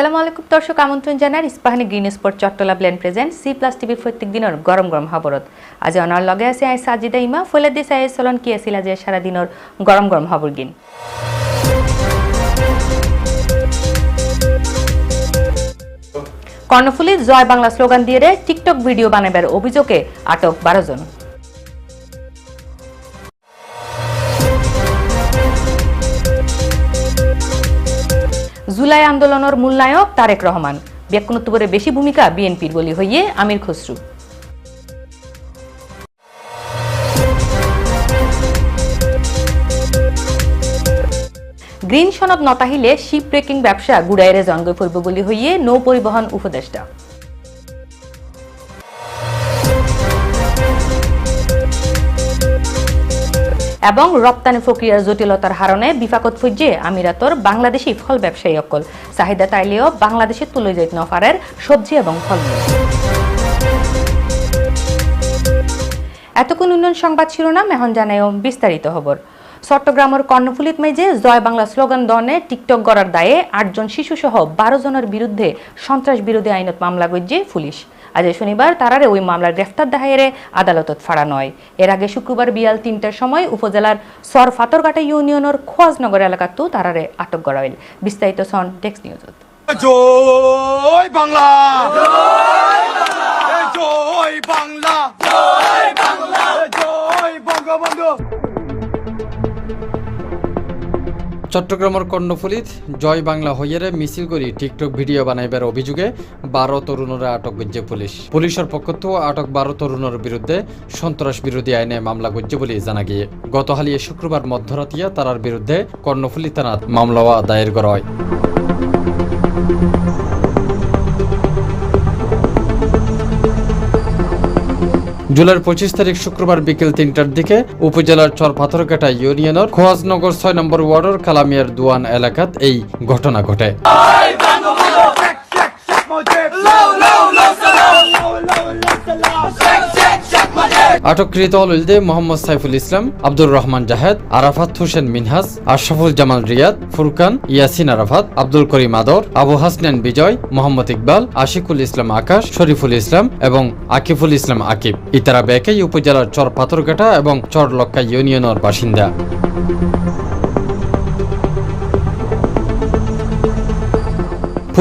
আসসালামু আলাইকুম, দর্শক, আমন্ত্রণ জানার ইস্পাহানি গ্রিন স্পোর্ট চট্টলা ব্লেন প্রেজেন্ট, সি প্লাস টিভি প্রত্যেক দিনের গরম গরম খবরত। আজ অনার লগে আছে আই সাজিদা ইমা, ফলে দিস আই চলন কি আছিল আজি সারা দিনের গরম গরম খবর গিন। কর্ণফুলী জয় বাংলা স্লোগান দিয়ে টিকটক ভিডিও বানাবার অভিযোগে আটক বারো জন। জুলাই আন্দোলনের মূলনায়ক তারেক রহমান। ব্যক্তিত্বরে বেশি ভূমিকা বিএনপির বলি হইয়ে আমির খসরু। গ্রিন সনদ নতাহিলে শিপ ব্রেকিং ব্যবসা গুড়াইরে জঙ্গ পড়ব বলি হইয়ে নৌ পরিবহন উপদেষ্টা। এবং রপ্তানি প্রক্রিয়ার জটিলতার হারণে বিফাকত ফুজে আমিরাতর বাংলাদেশি ফল ব্যবসায়ী অকল চাহিদা তাইলেও বাংলাদেশে তুলে যাইত নফারের সবজি এবং ফলমূল এতক্ষণ উন্নয়ন সংবাদ শিরোনাম, এখন জানায় বিস্তারিত খবর। চট্টগ্রামের কর্ণফুলিত মেজে জয় বাংলা স্লোগান দনে টিকটক গড়ার দায়ে আটজন শিশুসহ বারো জনের বিরুদ্ধে সন্ত্রাস বিরোধী আইনত মামলা গজ্জে পুলিশ। আজ শনিবার তারারে ওই মামলার গ্রেফতার দেখাইরে আদালতত ফাড়া নয়। এর আগে শুক্রবার বিয়াল তিনটার সময় উপজেলার সর ফাতরঘাটা ইউনিয়নের খোয়াজনগর এলাকাতেও তারারে আটক করা হইল। বিস্তারিত সন টেক্সট নিউজত বাংলা। জয় বাংলা। জয় বঙ্গবন্ধু। চট্টগ্রামের কর্ণফুলিত জয় বাংলা হইয়ারে মিছিল করি টিকটক ভিডিও বানাইবার অভিযোগে বারো তরুণরা আটক করছে পুলিশ। পুলিশের পক্ষ থেকে আটক বারো তরুণের বিরুদ্ধে সন্ত্রাস বিরোধী আইনে মামলা করছে বলে জানা গিয়ে। গত হালিয়ে শুক্রবার মধ্যরাতিয়া তারার বিরুদ্ধে কর্ণফুলি থানাত মামলা দায়ের করা হয়। জুলাইয়ের পঁচিশ তারিখ শুক্রবার বিকেল তিনটার দিকে উপজেলার চর পাথরকাটা ইউনিয়নের খোয়াজনগর ছয় নম্বর ওয়ার্ডের কালামিয়ার দুয়ান এলাকাত এই ঘটনা ঘটে আটককৃত হলদে মোহাম্মদ সাইফুল ইসলাম, আব্দুর রহমান জাহেদ, আরাফাত হোসেন মিনহাজ, আশরাফুল জামাল রিয়াদ, ফুরকান, ইয়াসিন আরাফাত, আব্দুল করিম আদর, আবু হাসনান বিজয়, মোহাম্মদ ইকবাল, আশিকুল ইসলাম আকাশ, শরীফুল ইসলাম এবং আকিফুল ইসলাম আকিব। ইতারা বেকাই উপজেলার চর পাথরঘাটা এবং চর লক্কা ইউনিয়নের বাসিন্দা।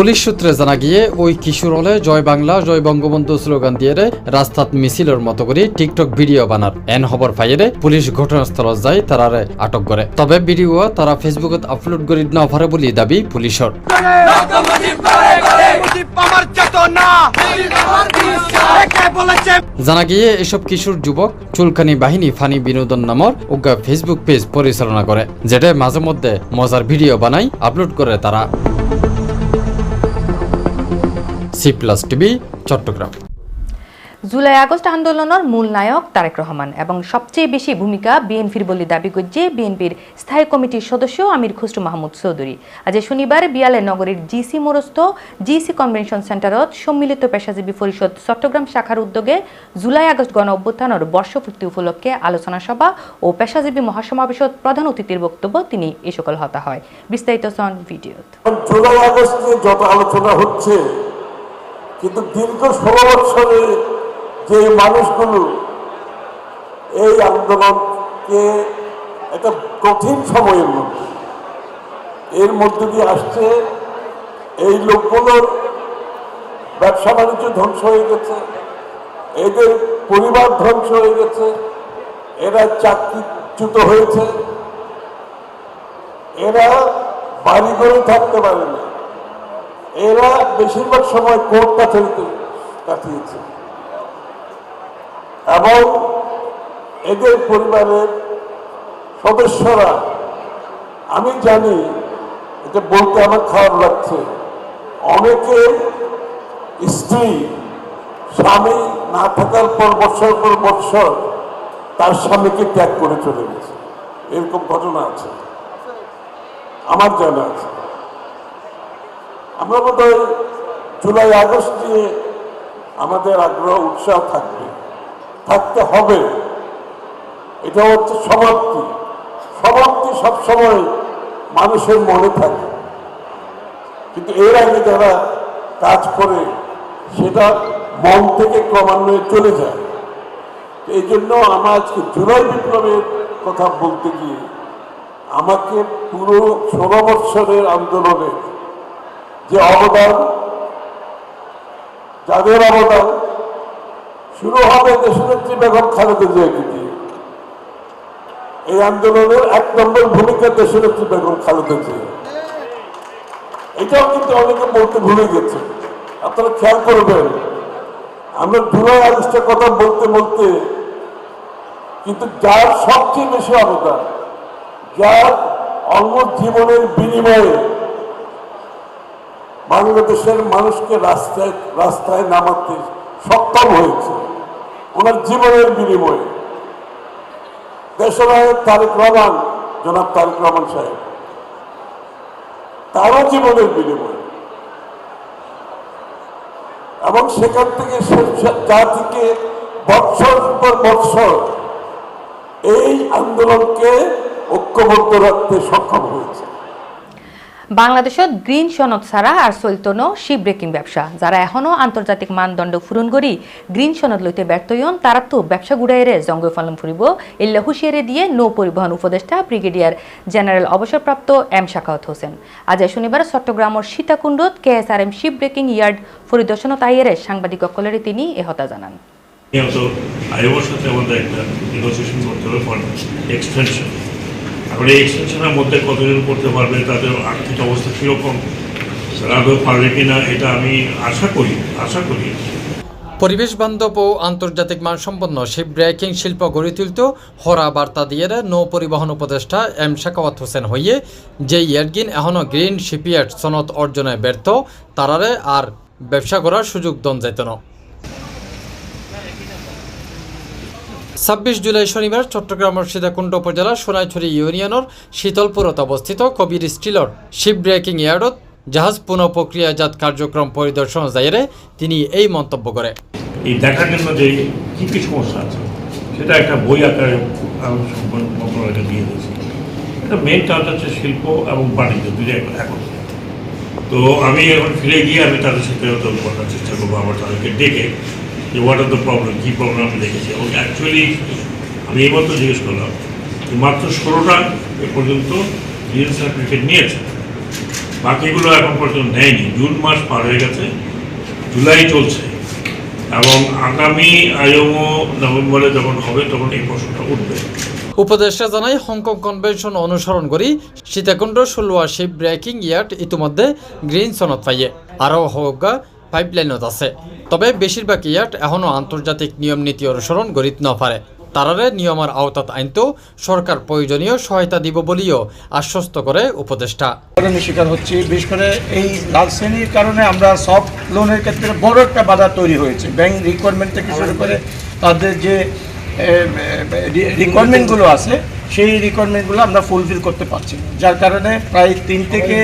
পুলিশ সূত্রে জানা গিয়ে, ওই কিশোর হলে জয় বাংলা, জয় বঙ্গবন্ধু স্লোগান দিয়ে রাস্তাত মিছিলের মতো করে টিকটক ভিডিও বানার। এন খবর পাইয়ে পুলিশ ঘটনাস্থল যায় তারারে আটক করে। তবে ভিডিও তারা ফেসবুকত আপলোড করি না পারে বলে দাবি পুলিশের। জানা গিয়ে এসব কিশোর যুবক চুলকানি বাহিনী ফানি বিনোদন নামর উগা ফেসবুক পেজ পরিচালনা করে, যেটা মাঝে মধ্যে মজার ভিডিও বানাই আপলোড করে তারা। C plus TV Chattogram. July August আন্দোলনের মূল নায়ক তারেক রহমান এবং সবচেয়ে বেশি ভূমিকা বিএনপির বলে দাবি করছে বিএনপির স্থায়ী কমিটির সদস্য আমির খুসরু মাহমুদ চৌধুরী। আজ শনিবার বিয়ালে নগরীর জিসি মোরস্ত জিসি কনভেনশন সেন্টারত সম্মিলিত পেশাজীবী পরিষদ চট্টগ্রাম শাখার উদ্যোগে জুলাই আগস্ট গণ অভ্যুত্থানের বর্ষপূর্তি উপলক্ষে আলোচনা সভা ও পেশাজীবী মহাসমাবেশত প্রধান অতিথির বক্তব্য তিনি এ সকল হতা হয় বিস্তারিত সন আগস্টে যত আলোচনা হচ্ছে কিন্তু দীর্ঘ ষোলো বছরে যে মানুষগুলো এই আন্দোলনকে একটা কঠিন সময়ের মধ্যে, এর মধ্যে দিয়ে আসছে, এই লোকগুলোর ব্যবসা বাণিজ্য ধ্বংস হয়ে গেছে, এদের পরিবার ধ্বংস হয়ে গেছে, এরা চাকরিচ্যুত হয়েছে, এরা বাড়ি ঘরে থাকতে পারে না এরা বেশিরভাগ সময় কোর্ট কাছারিতে কাটিয়েছে। এবং এদের পরিবারের সদস্যরা, আমি জানি, এটা বলতে আমার খারাপ লাগছে, অনেকে স্ত্রী, স্বামী না থাকার পর বছর পর বছর তার স্বামীকে ত্যাগ করে চলে গেছে। এরকম ঘটনা আছে। আমার জানা আছে। আমরা বোধ হয় জুলাই আগস্ট নিয়ে আমাদের আগ্রহ, উৎসাহ থাকবে, থাকতে হবে। এটা হচ্ছে সমাপ্তি। সমাপ্তি সবসময় মানুষের মনে থাকে। কিন্তু এর আগে যারা কাজ করে, সেটা মন থেকে ক্রমান্বয়ে চলে যায়। এই জন্য আমার আজকে জুলাই বিপ্লবের কথা বলতে গিয়ে আমাকে পুরো ষোলো বৎসরের আন্দোলনের যে অবদান, যাদের অবদান শুরু হবে দেশনেত্রী বেগম খালেদা জিয়াকে দিয়ে। এই আন্দোলনের এক নম্বর ভূমিকা দেশনেত্রী বেগম খালেদা জিয়া। এটাও কিন্তু অনেকে বলতে ভুলে গেছে আপনারা খেয়াল করবেন, আমরা জুলাই আগস্টের কথা বলতে বলতে কিন্তু যার সবচেয়ে বেশি অবদান, যার অলমোস্ট জীবনের বিনিময়ে বাংলাদেশের মানুষকে রাস্তায় রাস্তায় নামাতে সক্ষম হয়েছে। ওনার জীবনের বিনিময়ে। দেশনায়ক তারেক রহমান, জনাব তারেক রহমান সাহেব, তারও জীবনের বিনিময়ে। এবং সেখান থেকে জাতিকে বৎসর পর বৎসর এই আন্দোলনকে ঐক্যবদ্ধ রাখতে সক্ষম হয়েছে। বাংলাদেশত গ্রিন সনদ ছাড়া আর চলতো ন শিপ ব্রেকিং ব্যবসা। যারা এখনও আন্তর্জাতিক মানদণ্ড পূরণ করি, গ্রিন সনদ লইতে ব্যর্থ হন তারা তো ব্যবসা গুড়াইরে জঙ্গ ফালন ফুরিব ইল্লা হুঁশিয়ারে দিয়ে নৌ পরিবহন উপদেষ্টা, ব্রিগেডিয়ার জেনারেল অবসরপ্রাপ্ত এম শাখাওয়াত হোসেন। আজ শনিবার চট্টগ্রামের সীতাকুণ্ডত K S R M ship breaking yard পরিদর্শনত আইয়েরে সাংবাদিক অকলেরে তিনি এহতা জানান। সাথে আমাদের একটা নেগোসিয়েশন করতে হবে ফর এক্সটেনশন এই এক্সটেনশনের মধ্যে কতজন করতে পারবে, তাদের আর্থিক অবস্থা কীরকম আদৌ পারবে কিনা, এটা আমি আশা করি আশা করি। পরিবেশ বান্ধব ও আন্তর্জাতিক মানসম্পন্ন শিপ ব্রেকিং শিল্প গড়ে তুলত হরা বার্তা দিয়ে নৌ পরিবহন উপদেষ্টা এম শাকাওয়াত হোসেন হইয়ে যে ইয়ার্গিন এখনও গ্রিন শিপিয়ার্ড সনদ অর্জনে ব্যর্থ, তারারে আর ব্যবসা করার সুযোগ দন যেত না। ছাব্বিশ জুলাই শনিবার চট্টগ্রামের সীতাকুণ্ড উপজেলার সোনাইছড়ি ইউনিয়নের শীতলপুরত অবস্থিত কবির স্টিলর শিপ ব্রেকিং ইয়ার্ডত জাহাজ পুনঃ প্রক্রিয়াজাত কার্যক্রম পরিদর্শন যাইরে তিনি এই মন্তব্য করে। এই দেখার জন্য যে কী কী সমস্যা আছে, সেটা একটা বই আকারে মন্ত্রণালয়কে দিয়ে দিয়েছি। এটা মেন কাজ হচ্ছে শিল্প এবং বাণিজ্য দুটো এখন তো আমি এখন ফিরে গিয়ে আমি তাদের সাথে চেষ্টা করব আবার তাদেরকে ডেকে যে হোয়াট আর দ্য প্রবলেম কী প্রবলেম আমি দেখেছি। এবং অ্যাকচুয়ালি আমি এই মতো জিজ্ঞেস করলাম যে, মাত্র ষোলোটা এ পর্যন্ত গ্রিন সার্টিফিকেট নিয়েছে। বাকিগুলো এখন পর্যন্ত নেয়নি। জুন মাস পার হয়ে গেছে, জুলাই চলছে। এবং আগামী আইএমও নভেম্বরে যখন হবে, তখন এই প্রশ্নটা উঠবে। উপদেষ্টা জানাই হংকং কনভেনশন অনুসরণ করি সীতাকুণ্ড ষোলোয়া শিপ ব্রেকিং ইয়ার্ড ইতিমধ্যে গ্রিন সনদ পাইয়ে। আরও হোগা পাইপলাইনত আছে। তবে বেশিরভাগ ইয়ার্ড এখনও আন্তর্জাতিক নিয়ম নীতি অনুসরণ করিত নপারে তারারে নিয়মের আওতাত আইনতো সরকার প্রয়োজনীয় সহায়তা দিব বলিও আশ্বস্ত করে উপদেষ্টা। শিকার হচ্ছি, বিশেষ করে এই লাল শ্রেণির কারণে আমরা সফট লোনের ক্ষেত্রে বড় একটা বাধা তৈরি হয়েছে। ব্যাংক রিকোয়ারমেন্ট থেকে শুরু করে তাদের যে রিকোয়ারমেন্টগুলো আছে সেই রিকোয়ারমেন্টগুলো আমরা ফুলফিল করতে পারছি। যার কারণে প্রায় তিন থেকে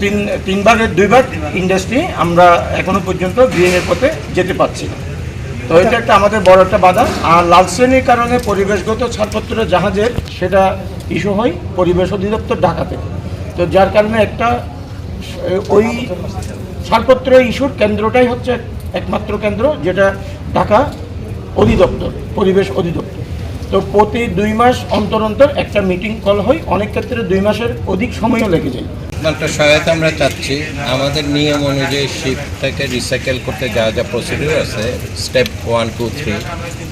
তিন তিনবারের দুইবার ইন্ডাস্ট্রি আমরা এখনও পর্যন্ত গ্রিনের পথে যেতে পারছি না। তো এটা একটা আমাদের বড় একটা বাধা। আর লাল শ্রেণির কারণে পরিবেশগত ছাড়পত্র জাহাজের সেটা ইস্যু হয় পরিবেশ অধিদপ্তর ঢাকাতে। তো যার কারণে একটা ওই ছাড়পত্র ইস্যুর কেন্দ্রটাই হচ্ছে একমাত্র কেন্দ্র যেটা ঢাকা অধিদপ্তর, পরিবেশ অধিদপ্তর। তো প্রতি দুই মাস অন্তর অন্তর একটা মিটিং কল হয়। অনেক ক্ষেত্রে দুই মাসের অধিক সময়ও লেগে যায়। একটা সহায়তা আমরা চাচ্ছি। আমাদের নিয়ম অনুযায়ী শিপটাকে রিসাইকেল করতে যা যা প্রসিডিউর আছে step one two three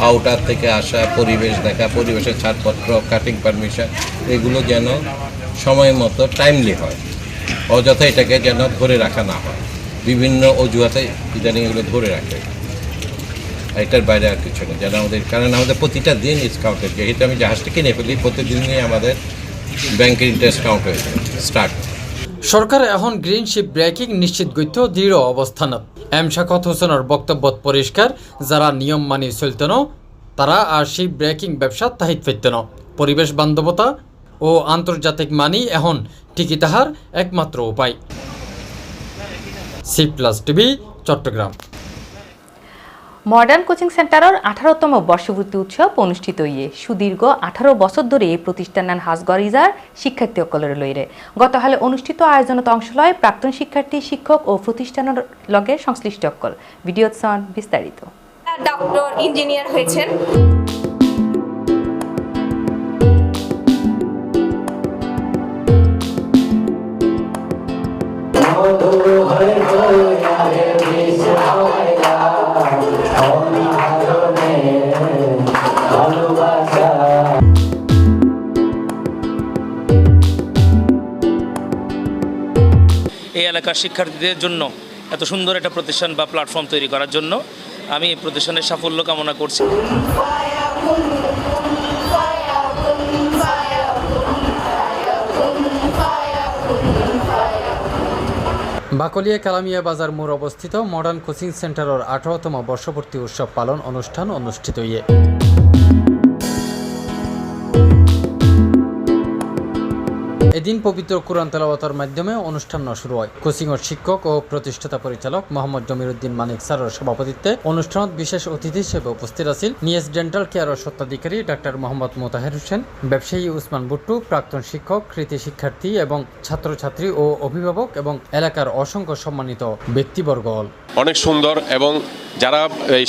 outer থেকে আসা, পরিবেশ দেখা, পরিবেশের ছাড়পত্র কাটিং পারমিশন এগুলো যেন সময় মতো টাইমলি হয়। অযথা এটাকে যেন ধরে রাখা না হয়। বিভিন্ন অজুহাতে ইদানিং এগুলো ধরে রাখে। এটার বাইরে আর কিছু নেই যেন আমাদের কারণ আমাদের প্রতিটা দিন ইজ যেহেতু আমি জাহাজটা কিনে ফেলি প্রতিদিনই আমাদের ব্যাংকের ইন্টারেস্ট কাউন্ট হয়েছে স্টার্ট সরকার এখন গ্রিন শিপ ব্রেকিং নিশ্চিত গত্য দৃঢ় অবস্থানত এম শাকত হোসেনের বক্তব্য পরিষ্কার, যারা নিয়ম মানি চলতেন, তারা আর শিপ ব্রেকিং ব্যবসা তাহিত ফেরতেন। পরিবেশ বান্ধবতা ও আন্তর্জাতিক মানি এখন ঠিকই তাহার একমাত্র উপায়। C plus TV Chattogram. Modern coaching সেন্টারের আঠারোতম বর্ষপূর্তি উৎসব অনুষ্ঠিত ইয়ে সুদীর্ঘ আঠারো বছর ধরে এই প্রতিষ্ঠানের হাজগরিজার শিক্ষার্থী অকলের লইরে। গতকালে অনুষ্ঠিত আয়োজনত অংশ লয় প্রাক্তন শিক্ষার্থী শিক্ষক ও প্রতিষ্ঠানের লগে সংশ্লিষ্ট অকল ভিডিও সন বিস্তারিত। ডক্টর ইঞ্জিনিয়ার হয়েছেন। এই এলাকার শিক্ষার্থীদের জন্য এত সুন্দর একটা প্রতিষ্ঠান বা প্ল্যাটফর্ম তৈরি করার জন্য আমি এই প্রতিষ্ঠানের সাফল্য কামনা করছি। বাকলিয়া কালামিয়া বাজার মোড় অবস্থিত মডার্ন কোচিং সেন্টারের আঠারোতম বর্ষপূর্তি উৎসব পালন অনুষ্ঠান অনুষ্ঠিত ইয়ে এদিন পবিত্র কোরআন তেলাওয়াতের মাধ্যমে অনুষ্ঠান শুরু হয়। কোচিংয়ের শিক্ষক ও প্রতিষ্ঠাতা পরিচালক মোহাম্মদ জমিরুদ্দিন মানিক স্যারের সভাপতিত্বে অনুষ্ঠানত বিশেষ অতিথি হিসেবে উপস্থিত আছেন নিএস ডেন্টাল কেয়ারের সত্ত্বাধিকারী ডাক্তার মোহাম্মদ মোতাহের হোসেন, ব্যবসায়ী উসমান বুট্টু প্রাক্তন শিক্ষক, কৃতি শিক্ষার্থী এবং ছাত্রছাত্রী ও অভিভাবক এবং এলাকার অসংখ্য সম্মানিত ব্যক্তিবর্গ। অনেক সুন্দর এবং যারা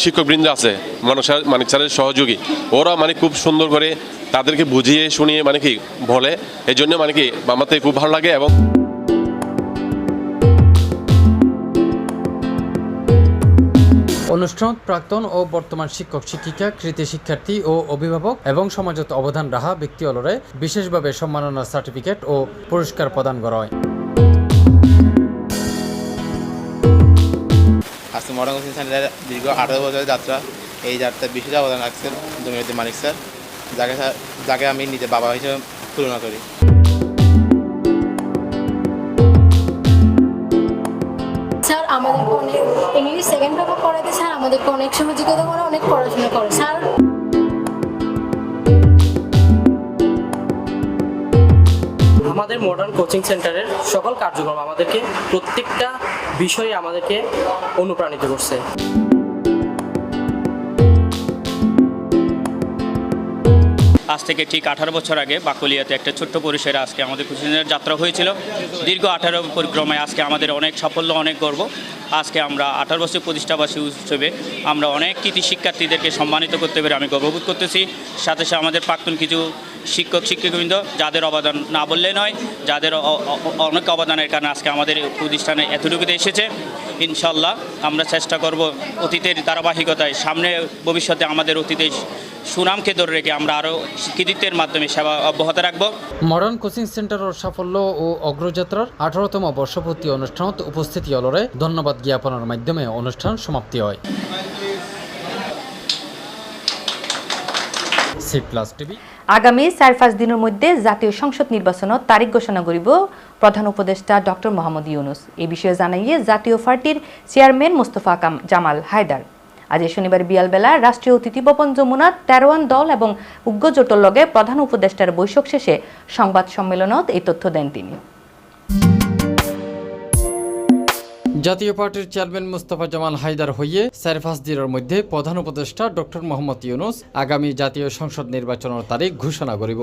শিক্ষকবৃন্দ আছে মানুষ মানিক স্যারের সহযোগী, ওরা মানে খুব সুন্দর করে তাদেরকে বুঝিয়ে শুনিয়ে মানে কি বলে এই জন্য মানে কি আমার থেকে খুব ভালো লাগে এবং অনুষ্ঠানত প্রাক্তন ও বর্তমান শিক্ষক শিক্ষিকা কৃতি শিক্ষার্থী ও অভিভাবক এবং সমাজত অবদান রাহা ব্যক্তি অলরে বিশেষভাবে সম্মাননা সার্টিফিকেট ও পুরস্কার প্রদান করা হয়। আজকে মডার্ন কোচিং সেন্টারের দীর্ঘ আঠারো বছরের যাত্রা। এই যাত্রায় বিশেষ অবদান রাখছেন জমিরুদ্দিন মানিক স্যার। যাকে স্যার- যাকে আমি নিজের বাবা হিসেবে তুলনা করি। স্যার আমাদেরকে অনেক ইংলিশ সেকেন্ড পেপার পড়াতে স্যার আমাদেরকে অনেক সহযোগিতা করে অনেক পড়াশোনা করে। স্যার আমাদের মডার্ন কোচিং সেন্টারের সকল কার্যক্রম আমাদেরকে প্রত্যেকটা বিষয়ে আমাদেরকে অনুপ্রাণিত করছে। আজ থেকে ঠিক আঠারো বছর আগে বাকুলিয়াতে একটা ছোট্ট পরিসরে আজকে আমাদের কোচিংয়ের যাত্রা হয়েছিল। দীর্ঘ আঠারো পরিক্রমায় আজকে আমাদের অনেক সাফল্য, অনেক গর্ব। আজকে আমরা আঠারো বছর প্রতিষ্ঠাবাসী উৎসবে আমরা অনেক কৃতি শিক্ষার্থীদেরকে সম্মানিত করতে পেরে আমি গর্ববোধ করতেছি। সাথে সাথে আমাদের প্রাক্তন কিছু শিক্ষক, শিক্ষকবৃন্দ, যাদের অবদান না বললে নয়, যাদের অনেক অবদানের কারণে আজকে আমাদের প্রতিষ্ঠানে এতটুকুতে এসেছে। ইনশাল্লাহ আমরা চেষ্টা করব অতীতের ধারাবাহিকতায়, সামনে ভবিষ্যতে আমাদের অতীতে সুনামকে ধরে রেখে আমরা আরও কৃতিত্বের মাধ্যমে সেবা অব্যাহত রাখব। মডার্ন কোচিং সেন্টারের সাফল্য ও অগ্রযাত্রার আঠারোতম বর্ষপূর্তি অনুষ্ঠানত উপস্থিতি অলরে ধন্যবাদ জ্ঞাপনের মাধ্যমে অনুষ্ঠান সমাপ্তি হয়। আগামী চার পাঁচ দিনের মধ্যে জাতীয় সংসদ নির্বাচনত তারিখ ঘোষণা করিব প্রধান উপদেষ্টা ডক্টর মোহাম্মদ ইউনুস। এই বিষয়ে জানাইয়ে জাতীয় পার্টির চেয়ারম্যান মোস্তফা কাম- জামাল হায়দার। আজ শনিবার বিয়ালবেলা রাষ্ট্রীয় অতিথি ভবন যমুনা তেরোয়ান দল এবং উগ্র জোটর লগে প্রধান উপদেষ্টার বৈঠক শেষে সংবাদ সম্মেলনত এই তথ্য দেন তিনি। জাতীয় পার্টির চেয়ারম্যান মুস্তফা জামাল হায়দার হইয়ে পাঁচ দিনের মধ্যে প্রধান উপদেষ্টা ডক্টর মোহাম্মদ ইউনুস আগামী জাতীয় সংসদ নির্বাচনের তারিখ ঘোষণা করিব।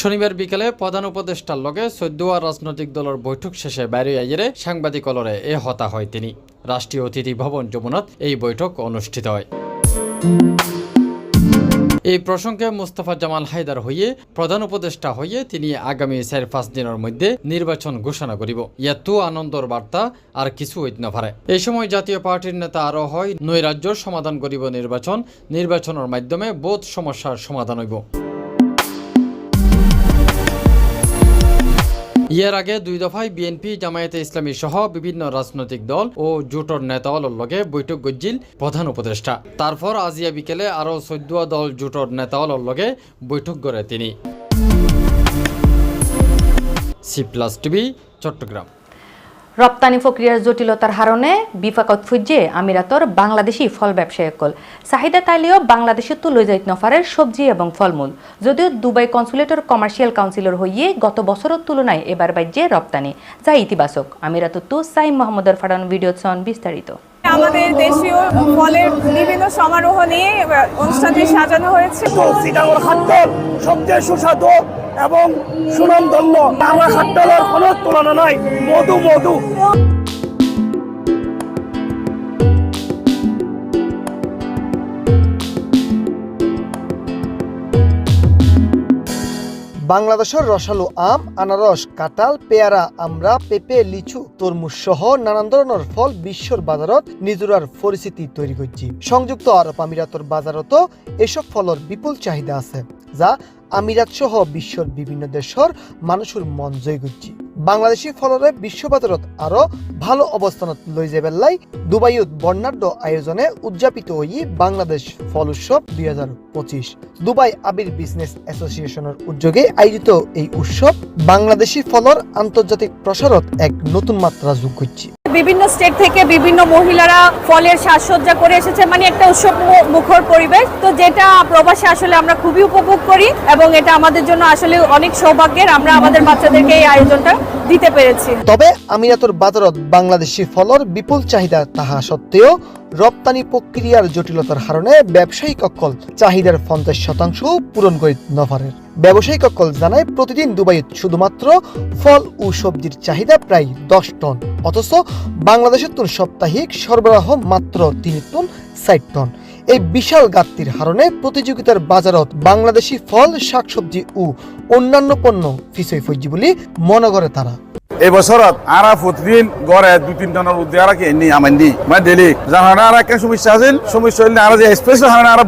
শনিবার বিকেলে প্রধান উপদেষ্টার লগে চৈদ্দোয়া রাজনৈতিক দলের বৈঠক শেষে বাইরে আইরে সাংবাদিক অলরে এ হতা হয় তিনি। রাষ্ট্রীয় অতিথি ভবন যমুনাত এই বৈঠক অনুষ্ঠিত হয়। এই প্রসঙ্গে মুস্তফা জামাল হায়দার হইয়ে প্রধান উপদেষ্টা হইয়ে তিনি আগামী চার পাঁচ দিনের মধ্যে নির্বাচন ঘোষণা করিব। ইয়াতো আনন্দর বার্তা, আর কিছু হইত না পারে এই সময় জাতীয় পার্টির নেতা আরও হয় নৈরাজ্যর সমাধান করিব নির্বাচন, নির্বাচনের মাধ্যমে বোধ সমস্যার সমাধান হইব। ইয়ার আগে দুই দফায় বিএনপি, জামায়াতে ইসলামী সহ বিভিন্ন রাজনৈতিক দল ও জোটর নেতাওয়ালের লগে বৈঠক গজ্জিল প্রধান উপদেষ্টা। তারপর আজিয়া বিকেলে আরও চৈদ্য দল জোটর নেতাওয়ালের লগে বৈঠক করে তিনি। C plus TV, Chattogram. রপ্তানি প্রক্রিয়ার জটিলতার হারণে বিফাকত ফুজে আমিরাতর বাংলাদেশি ফল ব্যবসায়কল চাহিদা তাইলেও বাংলাদেশে তুলে যাইত নফারের সবজি এবং ফলমূল। যদিও দুবাই কনসুলেটর কমার্শিয়াল কাউন্সিলর হইয়ে গত বছরের তুলনায় এবার বাজ্যে রপ্তানি। যা ইতিবাচক। আমিরাতত্তু সাইম মোহাম্মদের ফাড়ান ভিডিও বিস্তারিত। আমাদের দেশীয় ফলের বিভিন্ন সমারোহ নিয়ে অনুষ্ঠানটি সাজানো হয়েছে। সবচেয়ে সুস্বাদু এবং সুনামধন্য। আমার খাদ্যের কোনো তুলনা নাই। মধু মধু। বাংলাদেশের রসালো আম, আনারস, কাঁঠাল, পেয়ারা আমরা পেঁপে, লিচু, তরমুজ সহ নানান ধরনের ফল বিশ্বর বাজারত নিজরার পরিস্থিতি তৈরি করছি। সংযুক্ত আরব আমিরাতর বাজারত এসব ফলের বিপুল চাহিদা আছে, যা আমিরাত সহ বিশ্বর বিভিন্ন দেশের মানুষের মন জয় করছি। বাংলাদেশি ফলরে বিশ্ববাজারত আরও ভালো অবস্থানত লই যাবেলাই দুবাইত বর্ণাঢ্য আয়োজনে উদযাপিত হই বাংলাদেশ ফল উৎসব দুই হাজার পঁচিশ। দুবাই আবির বিজনেস অ্যাসোসিয়েশনের উদ্যোগে আয়োজিত এই উৎসব বাংলাদেশি ফলর আন্তর্জাতিক প্রসারত এক নতুন মাত্রা যোগ করছে। বিভিন্ন স্টেট থেকে বিভিন্ন মহিলারা ফলের সাজসজ্জা করে এসেছে মানে একটা উৎসব মুখর পরিবেশ। তো যেটা প্রবাসে আসলে আমরা খুবই উপভোগ করি এবং এটা আমাদের জন্য আসলে অনেক সৌভাগ্যের। আমরা আমাদের বাচ্চাদেরকে এই আয়োজনটা দিতে পেরেছি। তবে আমিরাতর বাজারত বাংলাদেশি ফলর বিপুল চাহিদা তাহা সত্ত্বেও রপ্তানি প্রক্রিয়ার জটিলতার কারণে ব্যবসায়িক অকল চাহিদার পঞ্চাশ শতাংশ পূরণ করে নফারের ব্যবসায়িক অকল জানায়, প্রতিদিন দুবাইত শুধুমাত্র ফল ও সবজির চাহিদা প্রায় দশ টন, অথচ বাংলাদেশের তুন সাপ্তাহিক সরবরাহ মাত্র তিন টন, ষাট টন। এই বিশাল গাত্তির হারণে প্রতিযোগিতার বাজারত বাংলাদেশি ফল, শাকসবজি ও অন্যান্য পণ্য ফিসই ফইজি বলে মনে করে তারা। এই প্রতিদিন গড়ে দুই তিন টনের উদ্যোগ আর কি এনে আমার দি মানে জানা আর একটা সমস্যা আছে সমস্যা আর যে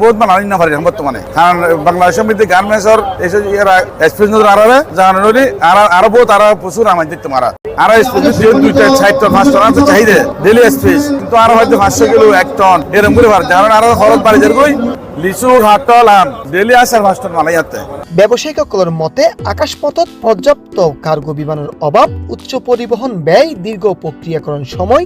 বহুত বানানি না পারি বর্তমানে কারণ বাংলাদেশের মধ্যে আর আরও বহুত আর প্রচুর আমার দেখতে মারা আর দুইটা ষাট টন পাঁচ টন আছে চাহিদা ডেলি স্পেস কিন্তু আর হয়তো পাঁচশো কিলো এক টন এরকম করে কারণ আর খরচ বাড়ি অকলের মতে, আকাশপথত পর্যাপ্ত কার্গো বিমানের অভাব, উচ্চ পরিবহন ব্যয়, দীর্ঘ প্রক্রিয়াকরণ সময়,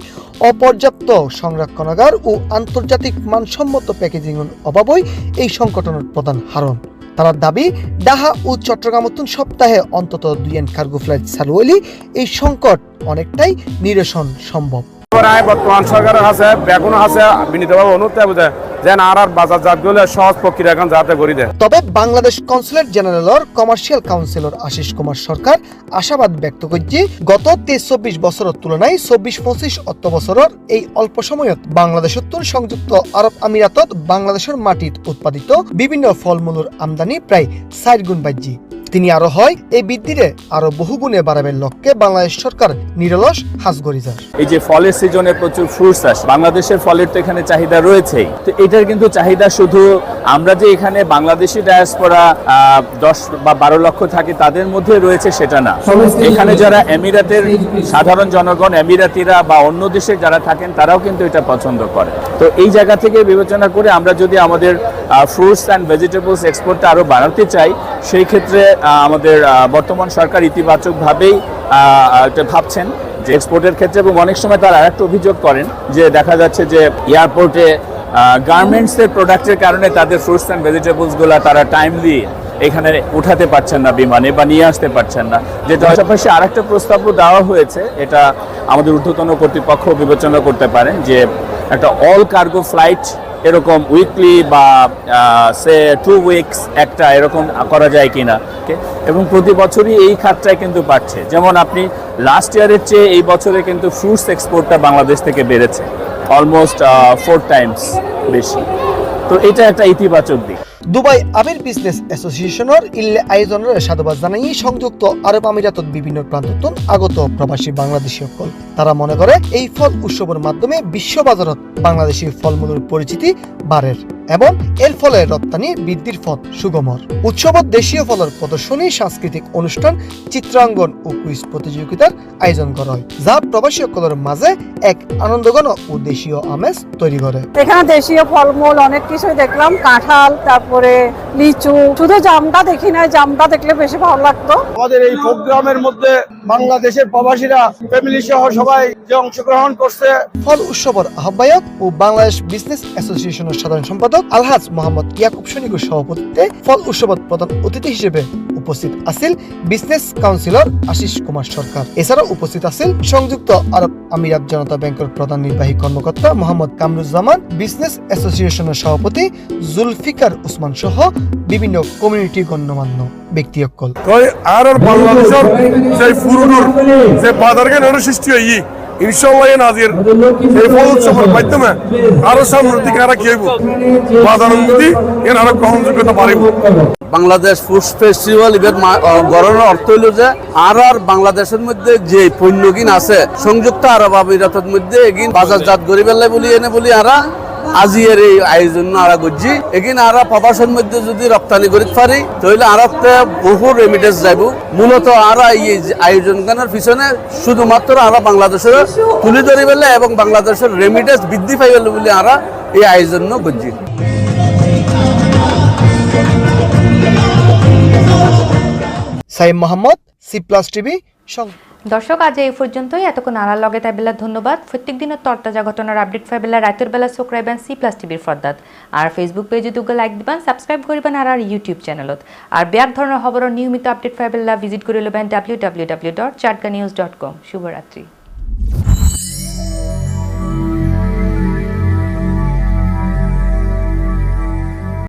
অপর্যাপ্ত সংরক্ষণাগার ও আন্তর্জাতিক মানসম্মত প্যাকেজিং অভাবই এই সংকটনের প্রধান হারণ। তারা দাবি, ডাহা ও চট্টগ্রামতুন সপ্তাহে অন্তত দুইয়েন কার্গো ফ্লাইট চালু এই সংকট অনেকটাই নিরসন সম্ভব। নাই বর্তমান সরকারের কাছে বেগুন আছে, বিনীতভাবে অনুরোধ বুঝে যেন আর আর বাজার জাতগুলো সহজ প্রক্রিয়া এখন যাতে করি দেয়। তবে বাংলাদেশ কনসুলেট জেনারেলর কমার্শিয়াল কাউন্সিলর আশিস কুমার সরকার আশাবাদ ব্যক্ত করছে, গত তেইশ চব্বিশ বছরের তুলনায় চব্বিশ পঁচিশ অর্থ বছরের এই অল্প সময়ত বাংলাদেশের তুন সংযুক্ত আরব আমিরাতত বাংলাদেশের মাটিত উৎপাদিত বিভিন্ন ফলমূলের আমদানি প্রায় চার গুণ বাজ্যি তিনি আরও হয়, এই বৃদ্ধিরে আরও বহুগুণে বাড়াবের লক্ষ্যে বাংলাদেশ সরকার নিরলস হাজ গরিজার এই যে ফলের সিজনে প্রচুর ফ্রুটস আসে, বাংলাদেশের ফলের তো এখানে চাহিদা রয়েছেই। তো এটার কিন্তু চাহিদা শুধু আমরা যে এখানে বাংলাদেশি ডায়াসপোরা দশ বা বারো লক্ষ থাকে তাদের মধ্যে রয়েছে সেটা না। এখানে যারা এমিরাতের সাধারণ জনগণ, এমিরাতিরা বা অন্য দেশে যারা থাকেন, তারাও কিন্তু এটা পছন্দ করে। তো এই জায়গা থেকে বিবেচনা করে আমরা যদি আমাদের ফ্রুটস অ্যান্ড ভেজিটেবলস এক্সপোর্টটা আরও বাড়াতে চাই, সেই ক্ষেত্রে আমাদের বর্তমান সরকার ইতিবাচকভাবেই এটা ভাবছেন যে এক্সপোর্টের ক্ষেত্রে এবং অনেক সময় তারা আরেকটা অভিযোগ করেন যে দেখা যাচ্ছে যে এয়ারপোর্টে গার্মেন্টসের প্রোডাক্টের কারণে তাদের ফ্রুটস অ্যান্ড ভেজিটেবলসগুলো তারা টাইমলি এখানে উঠাতে পারছেন না বিমানে বা নিয়ে আসতে পারছেন না। যেটা পাশাপাশি আরেকটা প্রস্তাবও দেওয়া হয়েছে, এটা আমাদের ঊর্ধ্বতন কর্তৃপক্ষ বিবেচনা করতে পারেন যে একটা অল কার্গো ফ্লাইট এরকম উইকলি বা সে টু উইকস একটা এরকম করা যায় কি না এবং প্রতি বছরই এই খাতটায় কিন্তু বাড়ছে। যেমন আপনি লাস্ট ইয়ারের চেয়ে এই বছরে কিন্তু ফ্রুটস এক্সপোর্টটা বাংলাদেশ থেকে বেড়েছে অলমোস্ট ফোর টাইমস বেশি। তো এটা একটা ইতিবাচক দিক। দুবাই আমির বিজনেস অ্যাসোসিয়েশনের ইল্লে আয়োজনের সাধুবাদ জানাই সংযুক্ত আরব আমিরাতত বিভিন্ন প্রান্ততন আগত প্রবাসী বাংলাদেশী সকল। তারা মনে করে এই ফল উৎসবের মাধ্যমে বিশ্ব বাজারত বাংলাদেশি ফলমূলের পরিচিতি বাড়ের এবং এর ফলে রপ্তানি বৃদ্ধির পথ সুগমর। উৎসবত দেশীয় ফলের প্রদর্শনী, সাংস্কৃতিক অনুষ্ঠান, চিত্রাঙ্গন ও কুইজ প্রতিযোগিতার আয়োজন করা হয়, যা প্রবাসী সকলের মাঝে এক আনন্দঘন ও দেশীয় আমেজ তৈরি করে। এখানে দেশীয় ফলমূল অনেক কিছুই দেখলাম, কাঁঠাল, তারপর তারপরে লিচু শুধু জামটা দেখি না জামটা দেখলে বেশি ভালো লাগতো। আমাদের এই প্রোগ্রামের মধ্যে বাংলাদেশের প্রবাসীরা ফ্যামিলি সহ সবাই যে অংশগ্রহণ করছে। ফল উৎসবের আহ্বায়ক ও বাংলাদেশ বিজনেস অ্যাসোসিয়েশনের সাধারণ সম্পাদক আলহাজ মোহাম্মদ ইয়াকুব শনিকুর সভাপতিত্বে ফল উৎসবত প্রধান অতিথি হিসেবে উপস্থিত আছিল বিজনেস কাউন্সিলর আশিস কুমার সরকার। এছাড়া উপস্থিত আছেন সংযুক্ত আরব আমিরাত জনতা ব্যাংকের প্রধান নির্বাহী কর্মকর্তা মোহাম্মদ কামরুজ্জামান বিজনেস অ্যাসোসিয়েশনের সভাপতি জুলফিকার উসমান সহ বিভিন্ন কমিউনিটি গণ্যমান্য ব্যক্তিসকল। আর আর বাংলাদেশের সেই সৃষ্টি হই ইনশাল্লাহ এ নাজির। এই ফল উৎসবের মাধ্যমে আরও সামনের দিকে আরও কি হইব বাজার উন্নতি এর আরও গ্রহণযোগ্যতা বাড়িব বাংলাদেশ ফুড ফেস্টিভ্যাল ইভেন্ট গড়নের অর্থ হইল যে আর আর বাংলাদেশের মধ্যে যে পণ্যগিন আছে সংযুক্ত আরব আমিরাতের মধ্যে এগিন বাজারজাত গরিবেল্লাই বলি এনে বলি আরা আজি এর এই আয়োজন আরা করছি। এগিন আরা প্রবাসের মধ্যে যদি রপ্তানি করিতে পারি, তাহলে আরবতে বহু রেমিটেন্স যাইব। মূলত আরা এই আয়োজন গানের পিছনে শুধুমাত্র আরা বাংলাদেশের তুলে ধরি পেলে এবং বাংলাদেশের রেমিটেন্স বৃদ্ধি পাইবে বলে আরা এই আয়োজন করছি। Saim Mohammad C plus TV song দর্শক, আজ এই পর্যন্তই। এতক্ষণ আনার লগে তাইবেলা ধন্যবাদ। প্রত্যেক দিনের তরতাজা ঘটনার আপডেট পাই বেলা রাতের বেলা চোখরাইবেন সি প্লাস টিভির ফর্দাত। আর ফেসবুক পেজে দুগো লাইক দিবেন সাবস্ক্রাইব করবেন আর আর ইউটিউব চ্যানেলত আর ব্যাক ধরনের খবরের নিয়মিত আপডেট পাই বেলা ভিজিট করে লবেন W W W dot Chatka news dot com শুভরাত্রি।